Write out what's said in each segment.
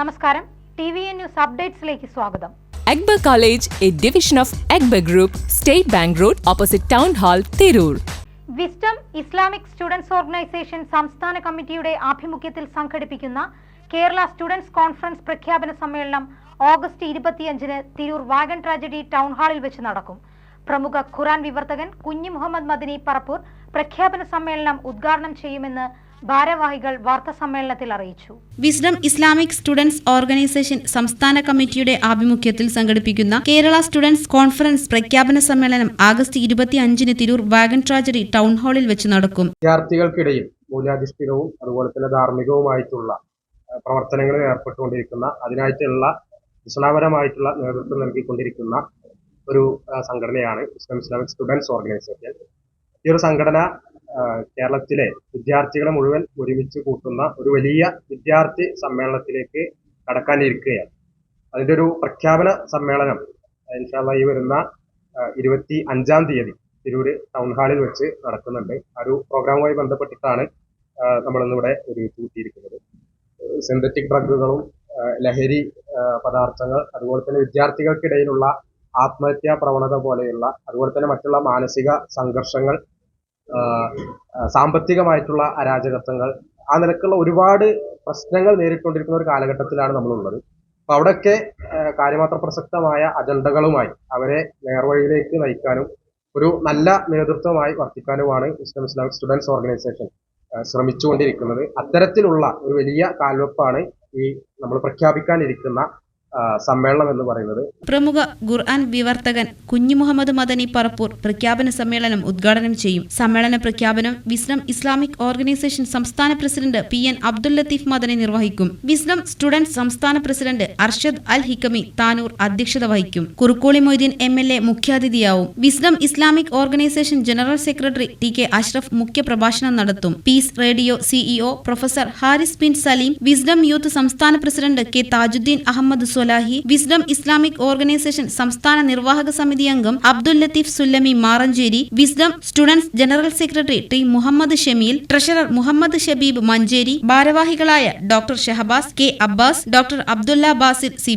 നമസ്കാരം. T V N news അപ്ഡേറ്റ്സിലേക്ക് സ്വാഗതം. Akbar college A division of Akbar group state bank road opposite town hall Tirur. Wisdom Islamic students organisation സംസ്ഥാന കമ്മിറ്റിയുടെ ആഭിമുഖ്യത്തിൽ സംഘടിപ്പിക്കുന്ന Kerala students conference പ്രഖ്യാപന സമ്മേളനം ഓഗസ്റ്റ് ഇരുപത്തിയഞ്ചിന് തിരൂർ വാഗൺ ട്രാജഡി ടൗൺ ഹാളിൽ വെച്ച് നടക്കും. പ്രമുഖ ഖുറാൻ വിവർത്തകൻ കുഞ്ഞി മുഹമ്മദ് മദിനി പറപ്പൂർ പ്രഖ്യാപന സമ്മേളനം ഉദ്ഘാടനം ചെയ്യുമെന്ന് ഭാരവാഹികൾ വാർത്താ സമ്മേളനത്തിൽ അറിയിച്ചു. വിസ്ഡം ഇസ്ലാമിക് സ്റ്റുഡൻസ് ഓർഗനൈസേഷൻ സംസ്ഥാന കമ്മിറ്റിയുടെ ആഭിമുഖ്യത്തിൽ സംഘടിപ്പിക്കുന്ന കേരള സ്റ്റുഡൻസ് കോൺഫറൻസ് പ്രഖ്യാപന സമ്മേളനം ആഗസ്റ്റ് ഇരുപത്തി അഞ്ചിന് തിരൂർ വാഗൺ ട്രാജഡി ടൗൺ ഹാളിൽ വെച്ച് നടക്കും. വിദ്യാർത്ഥികൾക്കിടയിൽ മൂല്യാധിഷ്ഠിതവും അതുപോലെ തന്നെ ധാർമ്മികവുമായിട്ടുള്ള പ്രവർത്തനങ്ങളിൽ ഏർപ്പെട്ടുകൊണ്ടിരിക്കുന്ന അതിനായിട്ടുള്ള ഇസ്ലാമപരമായിട്ടുള്ള നേതൃത്വം നൽകിക്കൊണ്ടിരിക്കുന്ന ഒരു സംഘടനയാണ് ഇസ്ലാം ഇസ്ലാമിക് സ്റ്റുഡൻസ് ഓർഗനൈസേഷൻ. ഈ ഒരു സംഘടന കേരളത്തിലെ വിദ്യാർത്ഥികളെ മുഴുവൻ ഒരുമിച്ച് കൂട്ടുന്ന ഒരു വലിയ വിദ്യാർത്ഥി സമ്മേളനത്തിലേക്ക് കടക്കാനിരിക്കുകയാണ്. അതിന്റെ ഒരു പ്രഖ്യാപന സമ്മേളനം ഇൻഷാല്ല ഈ വരുന്ന ഇരുപത്തി അഞ്ചാം തീയതി തിരൂര് ടൗൺ ഹാളിൽ വെച്ച് നടക്കുന്നുണ്ട്. ആ ഒരു പ്രോഗ്രാമുമായി ബന്ധപ്പെട്ടിട്ടാണ് നമ്മളിന്നിവിടെ ഒരു കൂട്ടിയിരിക്കുന്നത് സിന്തറ്റിക് ഡ്രഗുകളും ലഹരി പദാർത്ഥങ്ങൾ അതുപോലെ തന്നെ വിദ്യാർത്ഥികൾക്കിടയിലുള്ള ആത്മഹത്യാ പ്രവണത പോലെയുള്ള അതുപോലെ തന്നെ മറ്റുള്ള മാനസിക സംഘർഷങ്ങൾ സാമ്പത്തികമായിട്ടുള്ള അരാജകത്വങ്ങൾ ആ നിലക്കുള്ള ഒരുപാട് പ്രശ്നങ്ങൾ നേരിട്ടുകൊണ്ടിരിക്കുന്ന ഒരു കാലഘട്ടത്തിലാണ് നമ്മളുള്ളത്. അപ്പൊ അവിടെയൊക്കെ കാര്യമാത്ര പ്രസക്തമായ അജണ്ടകളുമായി അവരെ നേർവഴിയിലേക്ക് നയിക്കാനും ഒരു നല്ല നേതൃത്വമായി വർത്തിക്കാനുമാണ് ഇസ്ലാം ഇസ്ലാമിക് സ്റ്റുഡൻസ് ഓർഗനൈസേഷൻ ശ്രമിച്ചുകൊണ്ടിരിക്കുന്നത്. അത്തരത്തിലുള്ള ഒരു വലിയ കാൽവെപ്പാണ് ഈ നമ്മൾ പ്രഖ്യാപിക്കാനിരിക്കുന്ന സമ്മേളനം എന്ന് പറയുന്നത്. പ്രമുഖ ഖുർആൻ വിവർത്തകൻ കുഞ്ഞു മുഹമ്മദ് മദനി പറപ്പൂർ പ്രഖ്യാപന സമ്മേളനം ഉദ്ഘാടനം ചെയ്യും. സമ്മേളന പ്രഖ്യാപനം വിസ്ഡം ഇസ്ലാമിക് ഓർഗനൈസേഷൻ സംസ്ഥാന president P N Abdul Latheef Madani നിർവഹിക്കും. വിസ്ഡം സ്റ്റുഡന്റ് സംസ്ഥാന പ്രസിഡന്റ് അർഷദ് അൽ ഹിക്കമി താനൂർ അധ്യക്ഷത വഹിക്കും. Kurukkoli Moideen M L A മുഖ്യാതിഥിയാവും. Wisdom Islamic organisation general secretary T K Ashraf മുഖ്യ പ്രഭാഷണം നടത്തും. Peace radio CEO professor Haris Bin Saleem Wisdom youth സംസ്ഥാന president K Thajudheen Ahammed Swalahi Wisdom Islamic organisation സംസ്ഥാന നിർവാഹക സമിതി അംഗം Abdul Latheef Sullami Maranchery Wisdom students general secretary T Muhammed Shameel treasurer Muhammed Shabeeb Manjeri ഭാരവാഹികളായ doctor Shahabas K Abbas doctor Abdulla Basir C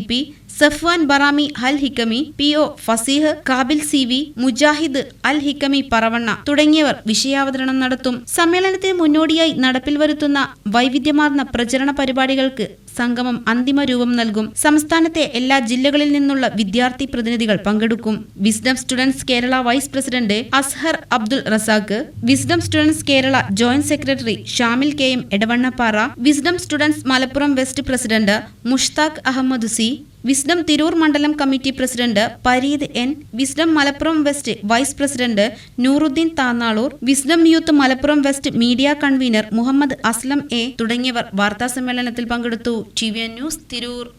Safwan Barami Al Hikami P O Faseeh Kabil C V Mujahid Al Hikami Paravanna തുടങ്ങിയവർ വിഷയാവതരണം നടത്തും. സമ്മേളനത്തിന് മുന്നോടിയായി നടപ്പിൽ വരുത്തുന്ന വൈവിധ്യമാർന്ന പ്രചരണ പരിപാടികൾക്ക് സംഗമം അന്തിമ രൂപം നൽകും. സംസ്ഥാനത്തെ എല്ലാ ജില്ലകളിൽ നിന്നുള്ള വിദ്യാർത്ഥി പ്രതിനിധികൾ പങ്കെടുക്കും. Wisdom students Kerala vice president Azhar Abdul Razak Wisdom students Kerala joint secretary Shamil K M Edavannappara Wisdom students Malappuram west president Mushthaq Ahammed C Wisdom Tirur മണ്ഡലം committee president Pareed N. Wisdom Malappuram west vice president Nooruddeen Thannalur Wisdom youth Malappuram west media convener Muhammed Aslam A. തുടങ്ങിയവർ വാർത്താസമ്മേളനത്തിൽ പങ്കെടുത്തു. T V news Tirur.